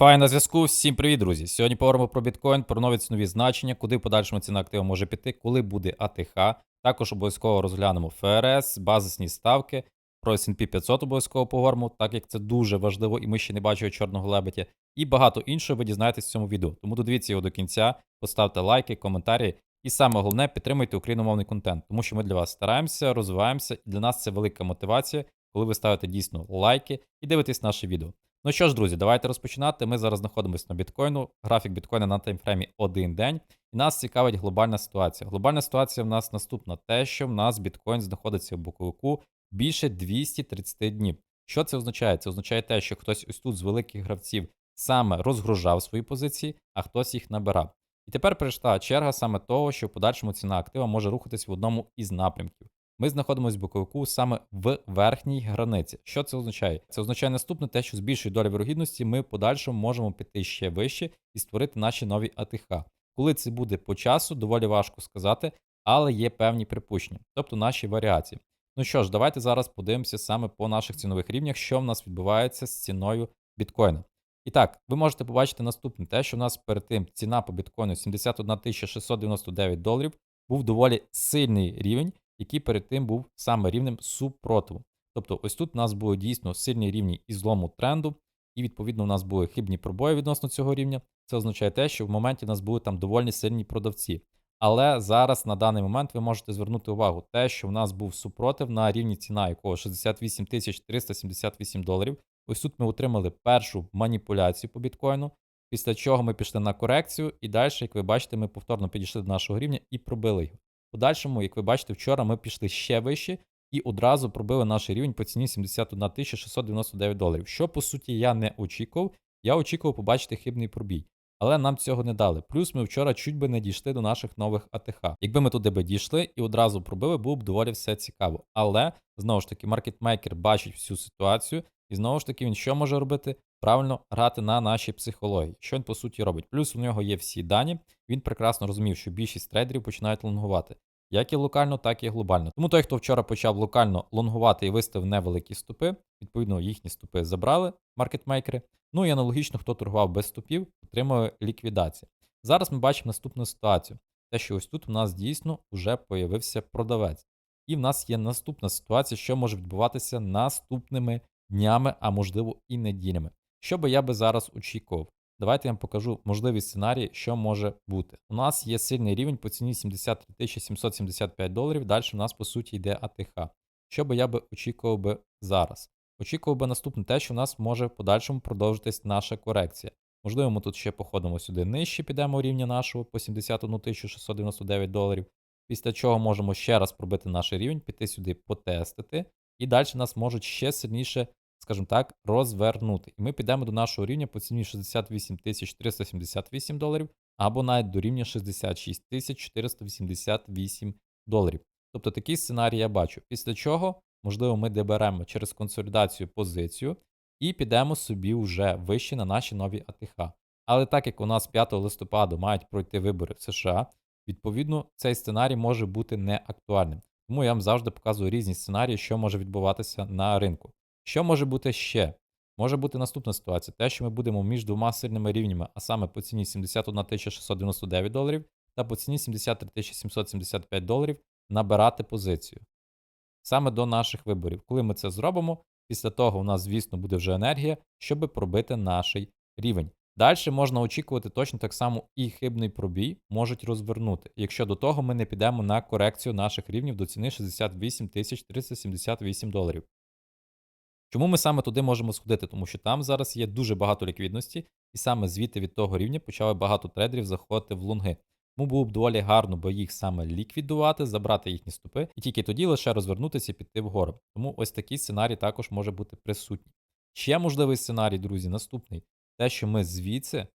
Фай на зв'язку. Всім привіт, друзі. Сьогодні поговоримо про біткоін, про нові цінові значення, куди в подальшому ціна актива може піти, коли буде АТХ. Також обов'язково розглянемо ФРС, базисні ставки. Про S&P 500 обов'язково поговоримо, так як це дуже важливо, і ми ще не бачили чорного лебедя. І багато іншого ви дізнаєтесь в цьому відео. Тому додивіться його до кінця, поставте лайки, коментарі. І саме головне, підтримуйте україномовний контент, тому що ми для вас стараємося, розвиваємося, і для нас це велика мотивація, коли ви ставите дійсно лайки і дивитесь наше відео. Ну що ж, друзі, давайте розпочинати. Ми зараз знаходимося на біткоїну. Графік біткоїна на таймфреймі один день. І нас цікавить глобальна ситуація. Глобальна ситуація в нас наступна: те, що в нас біткоін знаходиться в боковику більше 230 днів. Що це означає? Це означає те, що хтось ось тут з великих гравців саме розгружав свої позиції, а хтось їх набирав. І тепер прийшла черга саме того, що в подальшому ціна актива може рухатись в одному із напрямків. Ми знаходимося в боковику саме в верхній границі. Що це означає? Це означає наступне те, що з більшою долею вірогідності ми подальшому можемо піти ще вище і створити наші нові АТХ. Коли це буде по часу, доволі важко сказати, але є певні припущення, тобто наші варіації. Ну що ж, давайте зараз подивимося саме по наших цінових рівнях, що в нас відбувається з ціною біткоїна. І так, ви можете побачити наступне: те, що в нас перед тим ціна по біткоїну 71 699 доларів був доволі сильний рівень, який перед тим був саме рівнем супротиву. Тобто, ось тут у нас були дійсно сильні рівні і злому тренду, і відповідно у нас були хибні пробої відносно цього рівня. Це означає те, що в моменті у нас були там доволі сильні продавці. Але зараз на даний момент ви можете звернути увагу, те, що в нас був супротив на рівні ціна, якого 68 378 доларів. Ось тут ми отримали першу маніпуляцію по біткоїну, після чого ми пішли на корекцію, і далі, як ви бачите, ми повторно підійшли до нашого рівня і пробили його. Подальшому, як ви бачите, вчора ми пішли ще вище і одразу пробили наш рівень по ціні 71 699 доларів. Що по суті я не очікував. Я очікував побачити хибний пробій. Але нам цього не дали. Плюс ми вчора чуть би не дійшли до наших нових АТХ. Якби ми туди би дійшли і одразу пробили, було б доволі все цікаво. Але знову ж таки, маркетмейкер бачить всю ситуацію, і знову ж таки, він що може робити? Правильно грати на нашій психології. Що він по суті робить? Плюс у нього є всі дані. Він прекрасно розумів, що більшість трейдерів починають лонгувати. Як і локально, так і глобально. Тому той, хто вчора почав локально лонгувати і виставив невеликі стопи, відповідно, їхні стопи забрали маркетмейкери. Ну і аналогічно, хто торгував без стопів, отримує ліквідацію. Зараз ми бачимо наступну ситуацію. Те, що ось тут у нас дійсно вже появився продавець. І в нас є наступна ситуація, що може відбуватися наступними днями, а можливо і неділями. Що би я би зараз очікував? Давайте я вам покажу можливі сценарії, що може бути. У нас є сильний рівень по ціні 73 775 доларів. Далі у нас, по суті, йде АТХ. Що би я би очікував би зараз? Очікував би наступне те, що у нас може в подальшому продовжитись наша корекція. Можливо, ми тут ще походимо сюди нижче, підемо рівня нашого по 71 699 доларів. Після чого можемо ще раз пробити наш рівень, піти сюди, потестити, і далі нас можуть ще сильніше скажімо так, розвернути. І ми підемо до нашого рівня по ціні 68 378 доларів, або навіть до рівня 66 488 доларів. Тобто такий сценарій я бачу. Після чого, можливо, ми доберемо через консолідацію позицію і підемо собі вже вище на наші нові АТХ. Але так як у нас 5 листопада мають пройти вибори в США, відповідно, цей сценарій може бути неактуальним. Тому я вам завжди показую різні сценарії, що може відбуватися на ринку. Що може бути ще? Може бути наступна ситуація: те, що ми будемо між двома сильними рівнями, а саме по ціні 71 699 доларів та по ціні 73 775 доларів, набирати позицію. Саме до наших виборів. Коли ми це зробимо, після того у нас, звісно, буде вже енергія, щоб пробити наш рівень. Далі можна очікувати точно так само і хибний пробій можуть розвернути, якщо до того ми не підемо на корекцію наших рівнів до ціни 68 378 доларів. Чому ми саме туди можемо сходити? Тому що там зараз є дуже багато ліквідності, і саме звідти від того рівня почали багато трейдерів заходити в лонги. Тому було б доволі гарно би їх саме ліквідувати, забрати їхні стопи, і тільки тоді лише розвернутися і піти вгору. Тому ось такий сценарій також може бути присутній. Ще можливий сценарій, друзі, наступний: те, що ми звідси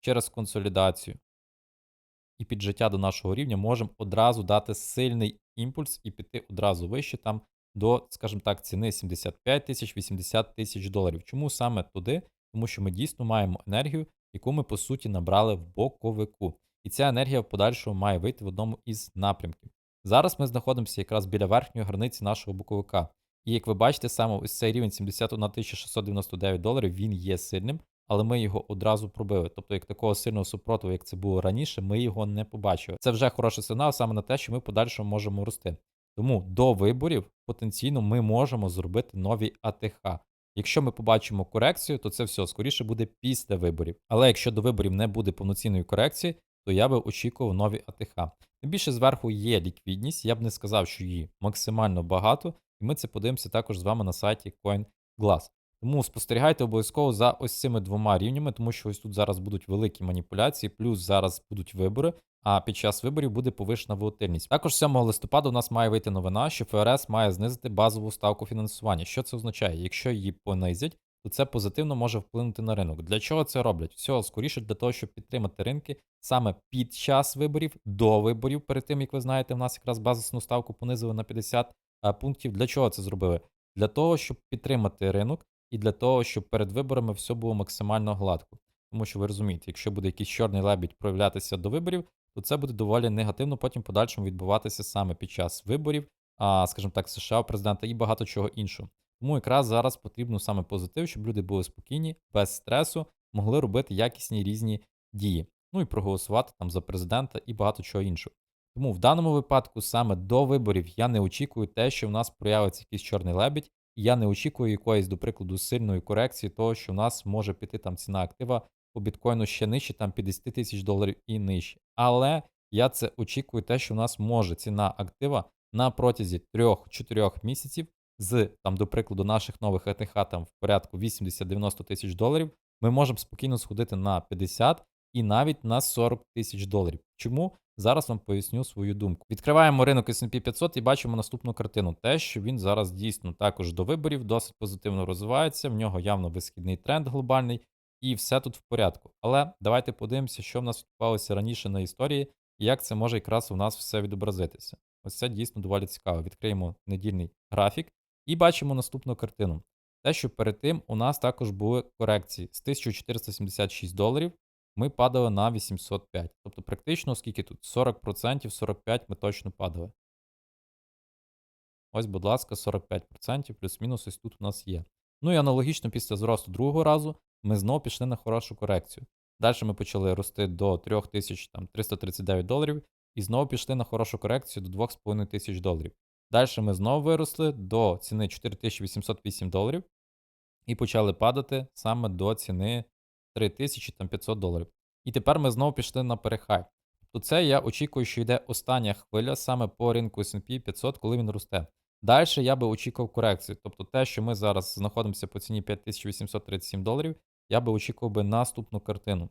через консолідацію і піджиття до нашого рівня можемо одразу дати сильний імпульс і піти одразу вище там до, скажімо так, ціни 75 тисяч 80 тисяч доларів. Чому саме туди? Тому що ми дійсно маємо енергію, яку ми по суті набрали в боковику. І ця енергія в подальшому має вийти в одному із напрямків. Зараз ми знаходимося якраз біля верхньої границі нашого боковика. І як ви бачите, саме ось цей рівень 71 699 доларів він є сильним, але ми його одразу пробили. Тобто, як такого сильного супротиву, як це було раніше, ми його не побачили. Це вже хороший сигнал саме на те, що ми подальшому можемо рости. Тому до виборів потенційно ми можемо зробити нові АТХ. Якщо ми побачимо корекцію, то це все скоріше буде після виборів. Але якщо до виборів не буде повноцінної корекції, то я би очікував нові АТХ. Тим більше зверху є ліквідність, я б не сказав, що її максимально багато, і ми це подивимося також з вами на сайті CoinGlass. Тому спостерігайте обов'язково за ось цими двома рівнями, тому що ось тут зараз будуть великі маніпуляції, плюс зараз будуть вибори. А під час виборів буде повишена волатильність. Також 7 листопада у нас має вийти новина, що ФРС має знизити базову ставку фінансування. Що це означає? Якщо її понизять, то це позитивно може вплинути на ринок. Для чого це роблять? Всього скоріше для того, щоб підтримати ринки саме під час виборів, до виборів. Перед тим як ви знаєте, в нас якраз базисну ставку понизили на 50 а, пунктів. Для чого це зробили? Для того, щоб підтримати ринок, і для того, щоб перед виборами все було максимально гладко. Тому що ви розумієте, якщо буде якийсь чорний лебідь проявлятися до виборів, то це буде доволі негативно потім подальшому відбуватися саме під час виборів, а, скажімо так, США, президента і багато чого іншого. Тому якраз зараз потрібно саме позитив, щоб люди були спокійні, без стресу, могли робити якісні різні дії. Ну і проголосувати там за президента і багато чого іншого. Тому в даному випадку саме до виборів я не очікую те, що в нас проявиться якийсь чорний лебідь, і я не очікую якоїсь, до прикладу, сильної корекції, того, що в нас може піти там ціна актива по біткоїну ще нижче, там 50 тисяч доларів і нижче. Але я це очікую, те, що в нас може ціна актива на протязі 3-4 місяців з там, до прикладу, наших нових ЕТХ там в порядку 80-90 тисяч доларів, ми можемо спокійно сходити на 50 і навіть на 40 тисяч доларів. Чому? Зараз вам поясню свою думку. Відкриваємо ринок S&P 500 і бачимо наступну картину. Те, що він зараз дійсно також до виборів досить позитивно розвивається. В нього явно висхідний тренд глобальний, і все тут в порядку. Але давайте подивимося, що в нас відбувалося раніше на історії, і як це може якраз у нас все відобразитися. Ось це дійсно доволі цікаво. Відкриємо недільний графік і бачимо наступну картину. Те, що перед тим у нас також були корекції з 1476 доларів. Ми падали на 805. Тобто, практично, скільки тут? 40%, 45% ми точно падали. Ось, будь ласка, 45%, плюс-мінус ось тут у нас є. Ну і аналогічно після зросту другого разу ми знову пішли на хорошу корекцію. Далі ми почали рости до 3339 доларів і знову пішли на хорошу корекцію до 2500 доларів. Далі ми знову виросли до ціни 4808 доларів і почали падати саме до ціни 3500 доларів. І тепер ми знову пішли на перехай. Тобто це я очікую, що йде остання хвиля саме по ринку SP 500, коли він росте. Далі я би очікував корекцію. Тобто те, що ми зараз знаходимося по ціні 5837 доларів, я би очікував би наступну картину.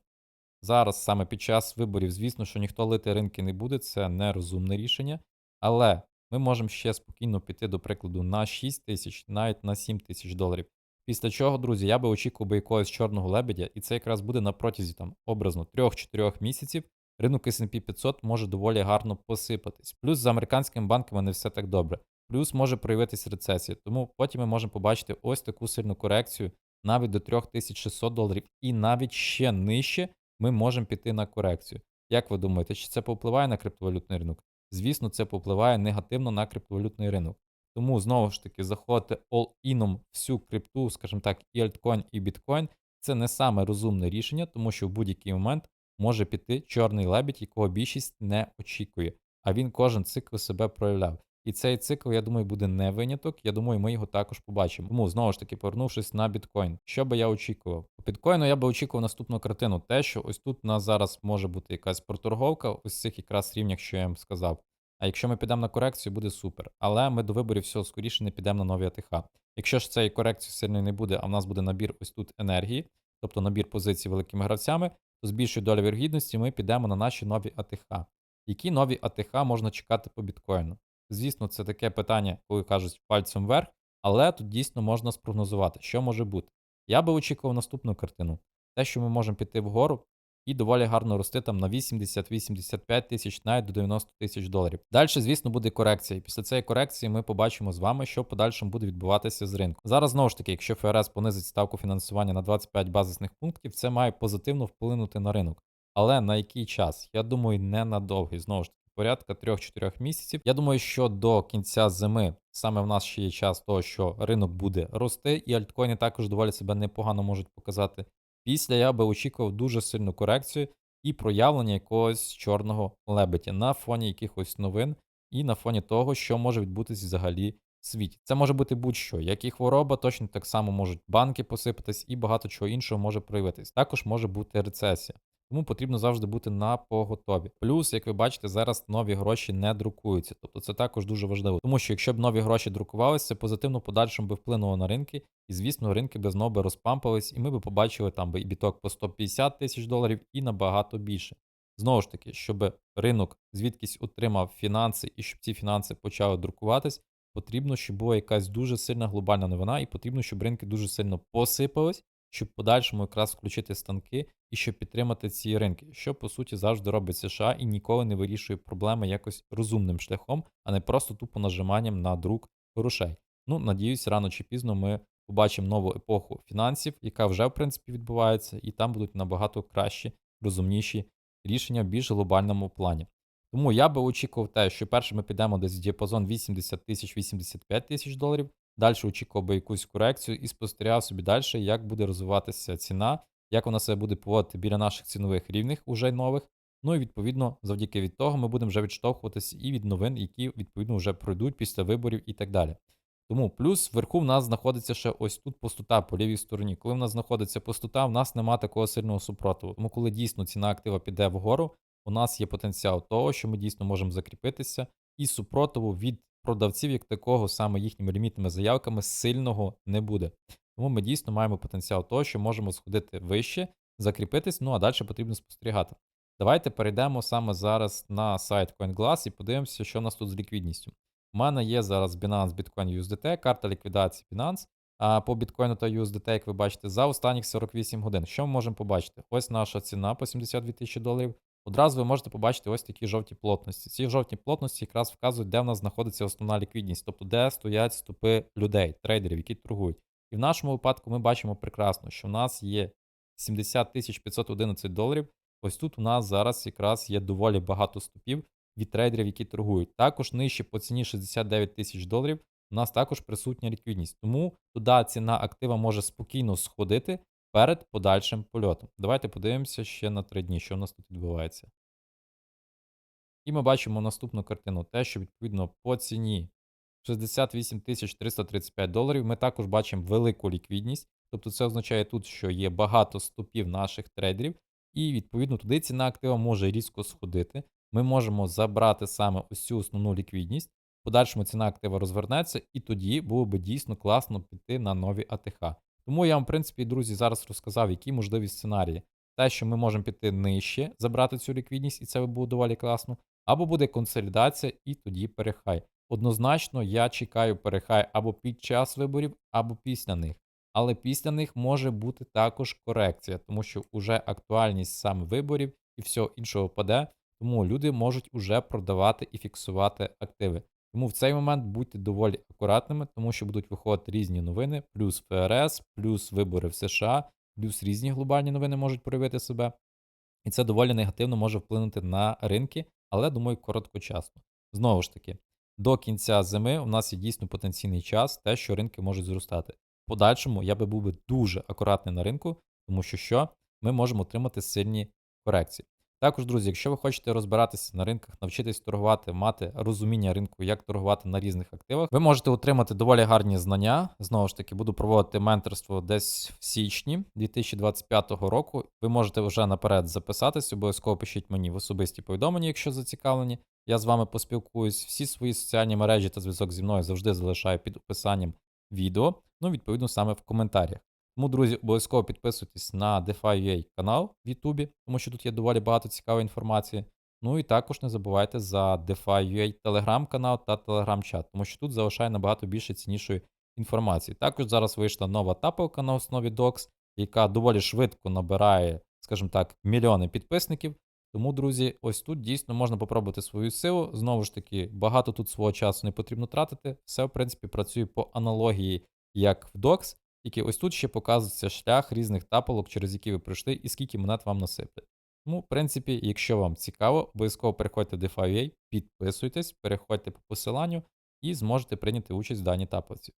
Зараз, саме під час виборів, звісно, що ніхто лити ринки не буде, це нерозумне рішення. Але ми можемо ще спокійно піти, до прикладу, на 6 тисяч, навіть на 7 тисяч доларів. Після чого, друзі, я би очікував би якогось чорного лебедя, і це якраз буде на протязі там образно 3-4 місяців. Ринок S&P 500 може доволі гарно посипатись. Плюс з американськими банками не все так добре. Плюс може проявитися рецесія. Тому потім ми можемо побачити ось таку сильну корекцію навіть до 3600 доларів, і навіть ще нижче ми можемо піти на корекцію. Як ви думаєте, чи це повпливає на криптовалютний ринок? Звісно, це повпливає негативно на криптовалютний ринок. Тому знову ж таки заходити all-іном всю крипту, скажімо так, і альткоін, і біткоін це не саме розумне рішення, тому що в будь-який момент може піти чорний лебідь, якого більшість не очікує. А він кожен цикл себе проявляв. І цей цикл, я думаю, буде не виняток. Я думаю, ми його також побачимо. Тому знову ж таки, повернувшись на біткоін, що би я очікував? По біткоїну я би очікував наступну картину. Те, що ось тут у нас зараз може бути якась проторговка, ось цих якраз рівнях, що я вам сказав. А якщо ми підемо на корекцію, буде супер. Але ми до виборів всього скоріше не підемо на нові АТХ. Якщо ж цієї корекції сильної не буде, а в нас буде набір ось тут енергії, тобто набір позицій великими гравцями, то з більшою долею вірогідності ми підемо на наші нові АТХ. Які нові АТХ можна чекати по біткоїну? Звісно, це таке питання, коли кажуть пальцем вверх, але тут дійсно можна спрогнозувати, що може бути. Я би очікував наступну картину: те, що ми можемо піти вгору і доволі гарно рости там на 80-85 тисяч, навіть до 90 тисяч доларів. Далі, звісно, буде корекція. І після цієї корекції ми побачимо з вами, що подальшому буде відбуватися з ринку. Зараз знову ж таки, якщо ФРС понизить ставку фінансування на 25 базисних пунктів, це має позитивно вплинути на ринок. Але на який час? Я думаю, не на довгий. Знову ж таки, порядка 3-4 місяців. Я думаю, що до кінця зими саме в нас ще є час того, що ринок буде рости, і альткоїни також доволі себе непогано можуть показати. Після я би очікував дуже сильну корекцію і проявлення якогось чорного лебедя на фоні якихось новин і на фоні того, що може відбутись взагалі в світі. Це може бути будь-що, як і хвороба, точно так само можуть банки посипатись і багато чого іншого може проявитись. Також може бути рецесія. Тому потрібно завжди бути на поготові. Плюс, як ви бачите, зараз нові гроші не друкуються. Тобто це також дуже важливо. Тому що якщо б нові гроші друкувалися, це позитивно подальшому би вплинуло на ринки, і звісно, ринки би знову би розпампались, і ми би побачили там би і біток по 150 тисяч доларів і набагато більше. Знову ж таки, щоб ринок звідкись отримав фінанси і щоб ці фінанси почали друкуватись, потрібно, щоб була якась дуже сильна глобальна новина, і потрібно, щоб ринки дуже сильно посипались, щоб в подальшому якраз включити станки і щоб підтримати ці ринки, що по суті завжди робить США і ніколи не вирішує проблеми якось розумним шляхом, а не просто тупо нажиманням на друк грошей. Ну, надіюсь, рано чи пізно ми побачимо нову епоху фінансів, яка вже в принципі відбувається, і там будуть набагато кращі, розумніші рішення в більш глобальному плані. Тому я би очікував те, що перше ми підемо десь в діапазон 80 тисяч 85 тисяч доларів. Далі очікував би якусь корекцію і спостерігав собі далі, як буде розвиватися ціна, як вона себе буде поводити біля наших цінових рівних уже нових. Ну і відповідно, завдяки від того, ми будемо вже відштовхуватися і від новин, які відповідно вже пройдуть після виборів і так далі. Тому плюс вверху в нас знаходиться ще ось тут пустота по лівій стороні. Коли в нас знаходиться пустота, в нас немає такого сильного супротиву. Тому коли дійсно ціна актива піде вгору, у нас є потенціал того, що ми дійсно можемо закріпитися, і супротиву від продавців, як такого, саме їхніми лімітними заявками, сильного не буде. Тому ми дійсно маємо потенціал того, що можемо сходити вище, закріпитись, ну а далі потрібно спостерігати. Давайте перейдемо саме зараз на сайт CoinGlass і подивимося, що у нас тут з ліквідністю. У мене є зараз Binance Bitcoin USDT, карта ліквідації Binance. А по біткоїну та USDT, як ви бачите, за останніх 48 годин. Що ми можемо побачити? Ось наша ціна по 72 тисячі доларів. Одразу ви можете побачити ось такі жовті плотності. Ці жовті плотності якраз вказують, де в нас знаходиться основна ліквідність, тобто де стоять стопи людей, трейдерів, які торгують. І в нашому випадку ми бачимо прекрасно, що в нас є 70 511 доларів. Ось тут у нас зараз якраз є доволі багато стопів від трейдерів, які торгують. Також нижче по ціні 69 тисяч доларів. У нас також присутня ліквідність. Тому туди ціна актива може спокійно сходити перед подальшим польотом. Давайте подивимося ще на три дні, що у нас тут відбувається. І ми бачимо наступну картину: те, що відповідно по ціні 68 335 доларів. Ми також бачимо велику ліквідність. Тобто це означає тут, що є багато стопів наших трейдерів, і відповідно туди ціна актива може різко сходити. Ми можемо забрати саме ось цю основну ліквідність. В подальшому ціна актива розвернеться, і тоді було би дійсно класно піти на нові АТХ. Тому я вам, в принципі, друзі, зараз розказав, які можливі сценарії. Те, що ми можемо піти нижче, забрати цю ліквідність, і це буде доволі класно, або буде консолідація, і тоді перехай. Однозначно, я чекаю перехай або під час виборів, або після них. Але після них може бути також корекція, тому що вже актуальність саме виборів і всього іншого паде, тому люди можуть уже продавати і фіксувати активи. Тому в цей момент будьте доволі акуратними, тому що будуть виходити різні новини, плюс ФРС, плюс вибори в США, плюс різні глобальні новини можуть проявити себе. І це доволі негативно може вплинути на ринки, але думаю, короткочасно. Знову ж таки, до кінця зими у нас є дійсно потенційний час, те, що ринки можуть зростати. В подальшому я би був би дуже акуратний на ринку, тому що що ми можемо отримати сильні корекції. Також, друзі, якщо ви хочете розбиратися на ринках, навчитись торгувати, мати розуміння ринку, як торгувати на різних активах, ви можете отримати доволі гарні знання. Знову ж таки, буду проводити менторство десь в січні 2025 року. Ви можете вже наперед записатись, обов'язково пишіть мені в особисті повідомлення, якщо зацікавлені. Я з вами поспілкуюсь. Всі свої соціальні мережі та зв'язок зі мною завжди залишаю під описанням відео. Ну, відповідно, саме в коментарях. Тому, друзі, обов'язково підписуйтесь на DeFi.ua канал в Ютубі, тому що тут є доволі багато цікавої інформації. Ну і також не забувайте за DeFi.ua телеграм-канал та телеграм-чат, тому що тут залишає набагато більше ціннішої інформації. Також зараз вийшла нова тапелка на основі Docs, яка доволі швидко набирає, скажімо так, мільйони підписників. Тому, друзі, ось тут дійсно можна попробувати свою силу. Знову ж таки, багато тут свого часу не потрібно тратити. Все, в принципі, працює по аналогії, як в Docs. Тільки ось тут ще показується шлях різних тапалок, через які ви пройшли, і скільки монет вам насипли. Тому, в принципі, якщо вам цікаво, обов'язково переходьте DeFi.ua, підписуйтесь, переходьте по посиланню і зможете прийняти участь в даній тапалці.